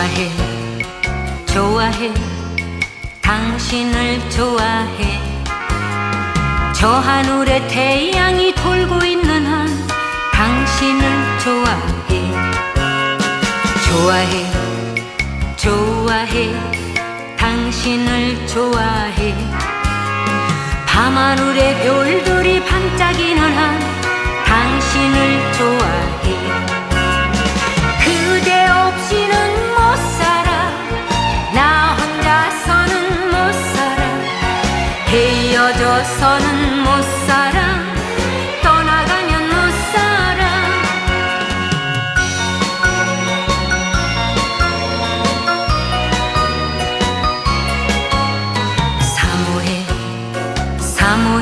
좋아해. 당신을 좋아해. 저 하늘에 태양이 돌고 있는 한 당신을 좋아해. 좋아해. 좋아해. 당신을 좋아해. 밤하늘에 별들이 반짝이는 한 헤어져서는 못 살아. 떠나가면 못 살아. 사모해 사모해.